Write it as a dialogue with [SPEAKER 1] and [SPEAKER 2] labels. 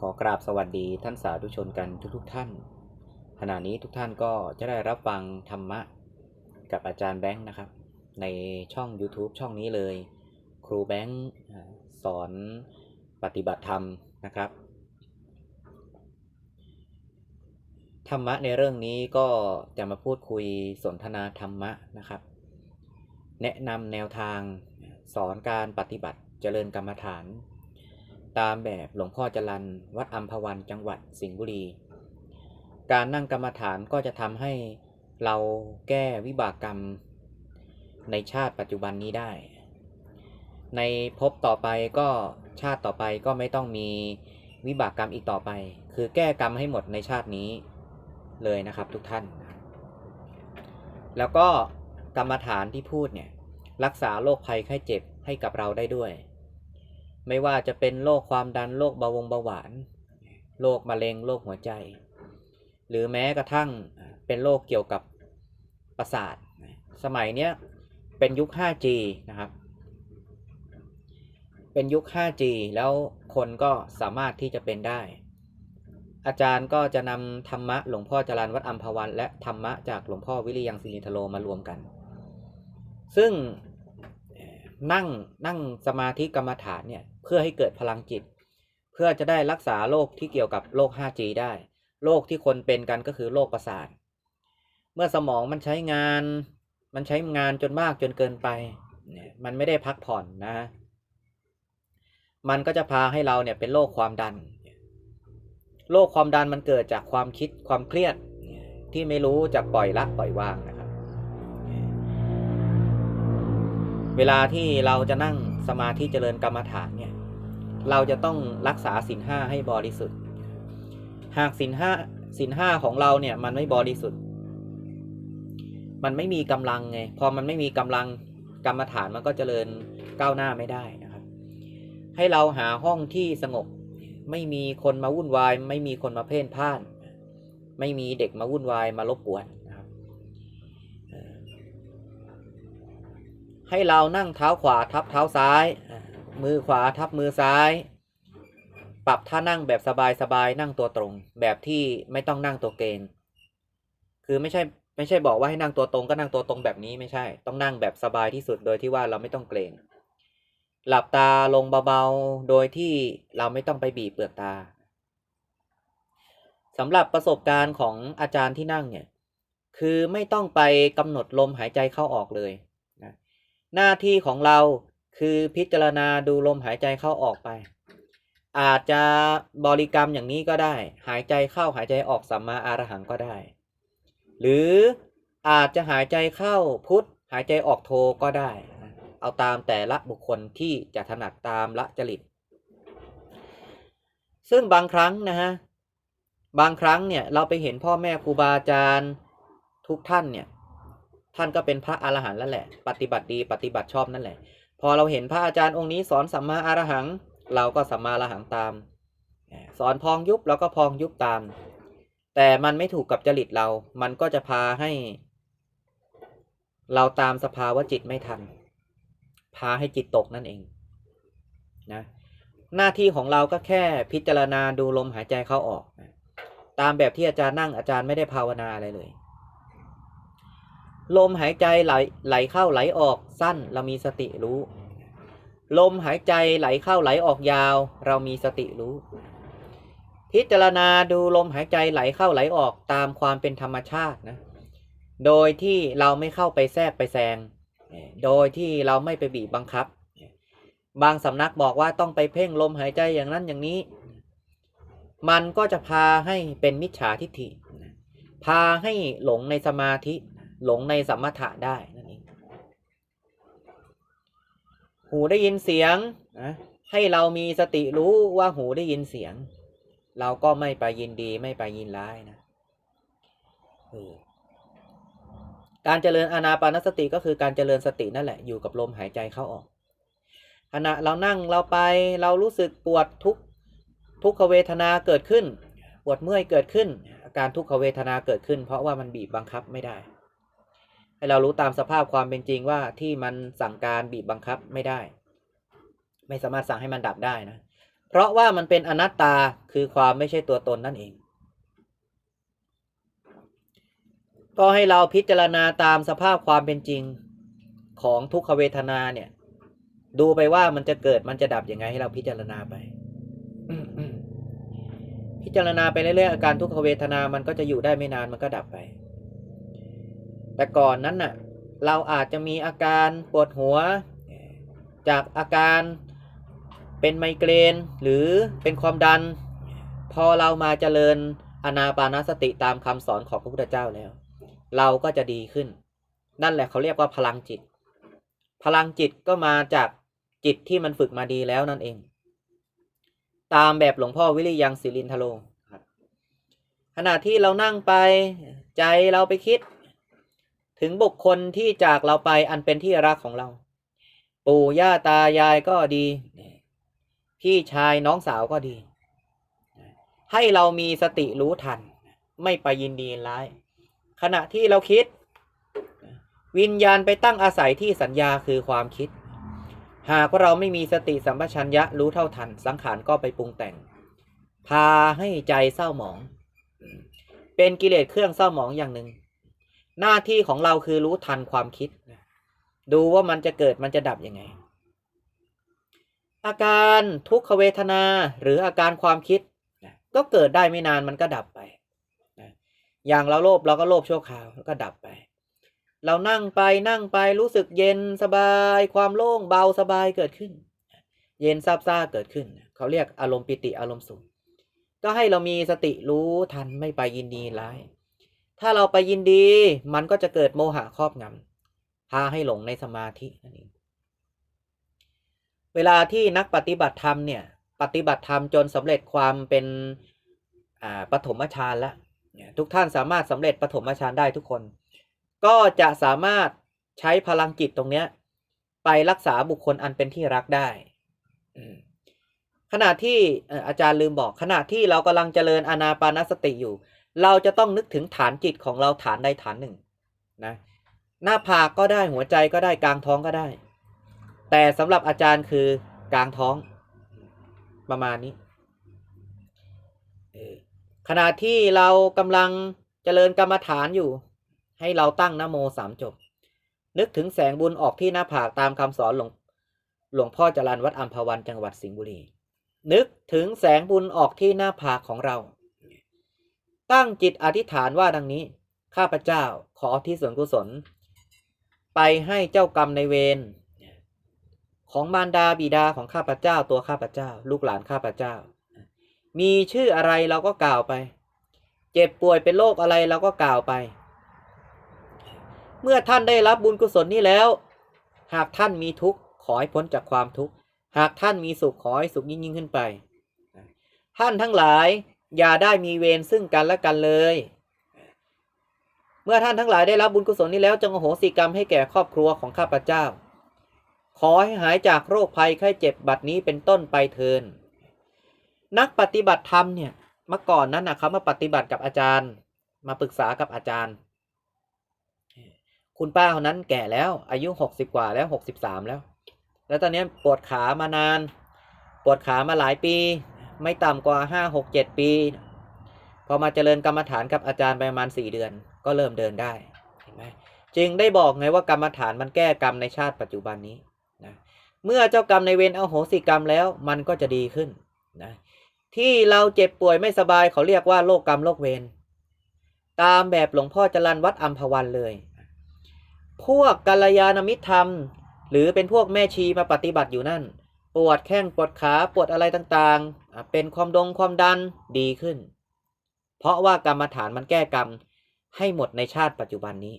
[SPEAKER 1] ขอกราบสวัสดีท่านสาธุชนกันทุกๆทท่าน ขณะนี้ทุกท่านก็จะได้รับฟังธรรมะ กับอาจารย์แบงค์นะครับ ในช่อง YouTube ช่องนี้เลย ครูแบงค์สอนปฏิบัติธรรมนะครับ ธรรมะในเรื่องนี้ก็จะมาพูดคุยสนทนาธรรมะนะครับ แนะนำแนวทางสอนการปฏิบัติเจริญกรรมฐาน ตามแบบหลวงพ่อจรันวัดอัมพวันจังหวัดสิงห์บุรี การนั่งกรรมฐานก็จะทำให้เราแก้วิบากกรรม ในชาติปัจจุบันนี้ได้ ในภพต่อไปก็ชาติต่อไปก็ไม่ต้องมีวิบากกรรมอีกต่อไป คือแก้กรรมให้หมดในชาตินี้เลยนะครับทุกท่าน แล้วก็กรรมฐานที่พูดเนี่ยรักษาโรคภัยไข้เจ็บให้กับเราได้ด้วย ไม่ว่าจะเป็นโรคความดันโรคเบาหวงเบาหวานโรคมะเร็งโรคหัวใจ หรือแม้กระทั่งเป็นโรคเกี่ยวกับประสาท สมัยเนี้ยเป็นยุค 5G นะครับ เป็นยุค 5G แล้วคนก็สามารถที่จะเป็นได้ อาจารย์ก็จะนำธรรมะหลวงพ่อจรันวัดอัมพวัน และธรรมะจากหลวงพ่อวิริยังสิริทโลมารวมกัน ซึ่ง นั่งนั่งสมาธิกรรมฐานเนี่ยเพื่อให้เกิดพลังจิต เพื่อจะได้รักษาโรคที่เกี่ยวกับโรค 5G ได้โรคที่คนเป็นกันก็คือโรคประสาท เมื่อสมองมันใช้งาน มันใช้งานจนมากจนเกินไปเนี่ยมันไม่ได้พักผ่อนนะ มันก็จะพาให้เราเนี่ยเป็นโรคความดัน โรคความดันมันเกิดจากความคิดความเครียดที่ไม่รู้จะปล่อยละปล่อยวางนะ เวลาที่เราจะนั่งสมาธิเจริญกรรมฐานเนี่ย เราจะต้องรักษาศีลห้าให้บริสุทธิ์ หากศีลห้าศีลห้าของเราเนี่ยมันไม่บริสุทธิ์ มันไม่มีกำลังไง พอมันไม่มีกำลังกรรมฐานมันก็เจริญก้าวหน้าไม่ได้นะครับ ให้เราหาห้องที่สงบ ไม่มีคนมาวุ่นวาย ไม่มีคนมาเพ่นพ่าน ไม่มีเด็กมาวุ่นวายมารบกวนนะครับเอ่อ ให้เรานั่งเท้าขวาทับเท้าซ้าย มือขวาทับมือซ้าย ปรับท่านั่งแบบสบายๆนั่งตัวตรง แบบที่ไม่ต้องนั่งตัวเกรงคือไม่ใช่ไม่ใช่บอกว่าให้นั่งตัวตรงก็นั่งตัวตรงแบบนี้ไม่ใช่ ต้องนั่งแบบสบายที่สุดโดยที่ว่าเราไม่ต้องเกรงหลับตาลงเบาๆ โดยที่เราไม่ต้องไปบีบเปลือกตาสำหรับประสบการณ์ของอาจารย์ที่นั่งเนี่ย คือไม่ต้องไปกำหนดลมหายใจเข้าออกเลย หน้าที่ของเราคือพิจารณาดูลมหายใจเข้าออกไป อาจจะบริกรรมอย่างนี้ก็ได้ หายใจเข้าหายใจออกสัมมาอารหังก็ได้ หรืออาจจะหายใจเข้าพุทธหายใจออกโทก็ได้ เอาตามแต่ละบุคคลที่จะถนัดตามละจริต ซึ่งบางครั้งนะฮะ บางครั้งเนี่ยเราไปเห็นพ่อแม่ครูบาอาจารย์ทุกท่านเนี่ย ท่านก็เป็นพระอรหันต์แล้วแหละ ปฏิบัติดีปฏิบัติชอบนั่นแหละ พอเราเห็นพระอาจารย์องค์นี้สอนสัมมาอรหัง เราก็สัมมาอรหังตาม สอนพองยุบเราก็พองยุบตาม แต่มันไม่ถูกกับจริตเรา มันก็จะพาให้ เราตามสภาวะจิตไม่ทัน พาให้จิตตกนั่นเองนะหน้าที่ของเราก็แค่พิจารณาดูลมหายใจเข้าออก ตามแบบที่อาจารย์นั่งอาจารย์ไม่ได้ภาวนาอะไรเลย ลมหายใจไหลไหลเข้าไหลออกสั้นเรามีสติรู้ ลมหายใจไหลเข้าไหลออกยาว เรามีสติรู้ พิจารณาดูลมหายใจไหลเข้าไหลออกตามความเป็นธรรมชาตินะ โดยที่เราไม่เข้าไปแทรกไปแซง โดยที่เราไม่ไปบีบบังคับ บางสำนักบอกว่าต้องไปเพ่งลมหายใจอย่างนั้นอย่างนี้ มันก็จะพาให้เป็นมิจฉาทิฏฐิ พาให้หลงในสมาธิ หลงในสมถะได้นั่นเองหูได้ยินเสียงนะให้เรามีสติรู้ว่าหูได้ยินเสียง เราก็ไม่ไปยินดีไม่ไปยินร้ายนะการเจริญอานาปานสติก็คือการเจริญสตินั่นแหละอยู่กับลมหายใจเข้าออกขณะเรานั่งเราไปเรารู้สึกปวดทุกทุกขเวทนาเกิดขึ้น ปวดเมื่อยเกิดขึ้น อาการทุกขเวทนาเกิดขึ้น เพราะว่ามันบีบบังคับไม่ได้ ให้เรารู้ตามสภาพความเป็นจริงว่าที่มันสั่งการบีบบังคับไม่ได้ ไม่สามารถสั่งให้มันดับได้นะ เพราะว่ามันเป็นอนัตตาคือความไม่ใช่ตัวตนนั่นเอง ก็ให้เราพิจารณาตามสภาพความเป็นจริงของทุกขเวทนาเนี่ย ดูไปว่ามันจะเกิดมันจะดับยังไงให้เราพิจารณาไป พิจารณาไปเรื่อยๆอาการทุกขเวทนามันก็จะอยู่ได้ไม่นานมันก็ดับไป แต่ก่อนนั้นน่ะเราอาจจะมีอาการปวดหัว จากอาการเป็นไมเกรนหรือเป็นความดัน พอเรามาเจริญอนาปานสติตามคำสอนของพระพุทธเจ้าแล้ว เราก็จะดีขึ้น นั่นแหละเขาเรียกว่าพลังจิต พลังจิตก็มาจากจิตที่มันฝึกมาดีแล้วนั่นเอง ตามแบบหลวงพ่อวิริยังศิรินทโลขณะที่เรานั่งไปใจเราไปคิด ถึงบุคคลที่จากเราไปอันเป็นที่รักของเรา ปู่ย่าตายายก็ดี พี่ชายน้องสาวก็ดี ให้เรามีสติรู้ทัน ไม่ไปยินดีร้าย ขณะที่เราคิด วิญญาณไปตั้งอาศัยที่สัญญาคือความคิด หากว่าเราไม่มีสติสัมปชัญญะรู้เท่าทัน สังขารก็ไปปรุงแต่ง พาให้ใจเศร้าหมอง เป็นกิเลสเครื่องเศร้าหมองอย่างหนึ่ง หน้าที่ของเราคือรู้ทันความคิด ดูว่ามันจะเกิดมันจะดับยังไง อาการทุกขเวทนาหรืออาการความคิด ก็เกิดได้ไม่นานมันก็ดับไป อย่างเราโลภเราก็โลภชั่วคราวแล้วก็ดับไป เรานั่งไปนั่งไปรู้สึกเย็นสบายความโล่งเบาสบายเกิดขึ้น เย็นซาบซ่าเกิดขึ้น เขาเรียกอารมณ์ปิติอารมณ์สุขก็ให้เรามีสติรู้ทันไม่ไปยินดีร้าย ถ้าเราไปยินดี มันก็จะเกิดโมหะครอบงำพาให้หลงในสมาธินั่นเองเวลาที่นักปฏิบัติธรรมเนี่ย ปฏิบัติธรรมจนสำเร็จความเป็นอ่าปฐมฌานแล้วทุกท่านสามารถสำเร็จปฐมฌานได้ทุกคน ก็จะสามารถใช้พลังจิตตรงเนี้ย ไปรักษาบุคคลอันเป็นที่รักได้ขณะที่อาจารย์ลืมบอกขณะที่เรากำลังเจริญอานาปานสติอยู่ เราจะต้องนึกถึงฐานจิตของเราฐานใดฐานหนึ่งนะหน้าผากก็ได้หัวใจก็ได้กลางท้องก็ได้ แต่สำหรับอาจารย์คือกลางท้องประมาณนี้ขณะที่เรากำลังเจริญกรรมฐานอยู่ ให้เราตั้งนโมสามจบ นึกถึงแสงบุญออกที่หน้าผากตามคำสอนหลวงหลวงพ่อจรันวัดอัมพวันจังหวัดสิงห์บุรี นึกถึงแสงบุญออกที่หน้าผากของเรา ตั้งจิตอธิษฐานว่าดังนี้ ข้าพเจ้าขอที่ส่วนกุศล ไปให้เจ้ากรรมในเวรของมารดาบิดาของข้าพเจ้าตัวข้าพเจ้า ลูกหลานข้าพเจ้า มีชื่ออะไรเราก็กล่าวไป เจ็บป่วยเป็นโรคอะไรเราก็กล่าวไป เมื่อท่านได้รับบุญกุศลนี้แล้ว หากท่านมีทุกข์ขอให้พ้นจากความทุกข์หากท่านมีสุขขอให้สุขยิ่งยิ่งขึ้นไป ท่านทั้งหลาย อย่าได้มีเวรซึ่งกันและกันเลย เมื่อท่านทั้งหลายได้รับบุญกุศลนี้แล้วจงอโหสิกรรมให้แก่ครอบครัวของข้าพเจ้า ขอให้หายจากโรคภัยไข้เจ็บบัดนี้เป็นต้นไปเทิน นักปฏิบัติธรรมเนี่ยเมื่อก่อนนั้นนะเขามาปฏิบัติกับอาจารย์ มาปรึกษากับอาจารย์ คุณป้าคนนั้นแก่แล้ว อายุหกสิบกว่าแล้วหกสิบสามแล้ว แล้วตอนนี้ปวดขามานาน ปวดขามาหลายปี ไม่ต่ำกว่าห้าหกเจ็ดปี พอมาเจริญกรรมฐานกับอาจารย์ไปประมาณสี่เดือน ก็เริ่มเดินได้เห็นไหมจึงได้บอกไงว่ากรรมฐานมันแก้กรรมในชาติปัจจุบันนี้นะเมื่อเจ้ากรรมในเวรเอาโหสิกรรมแล้วมันก็จะดีขึ้นนะที่เราเจ็บป่วยไม่สบายเขาเรียกว่าโรคกรรมโรคเวรตามแบบหลวงพ่อจรันวัดอัมพวันเลย พวกกัลยาณมิตรธรรม หรือเป็นพวกแม่ชีมาปฏิบัติอยู่นั่น ปวดแข้งปวดขาปวดอะไรต่างๆ เป็นความดงความดันดีขึ้น เพราะว่ากรรมฐานมันแก้กรรมให้หมดในชาติปัจจุบันนี้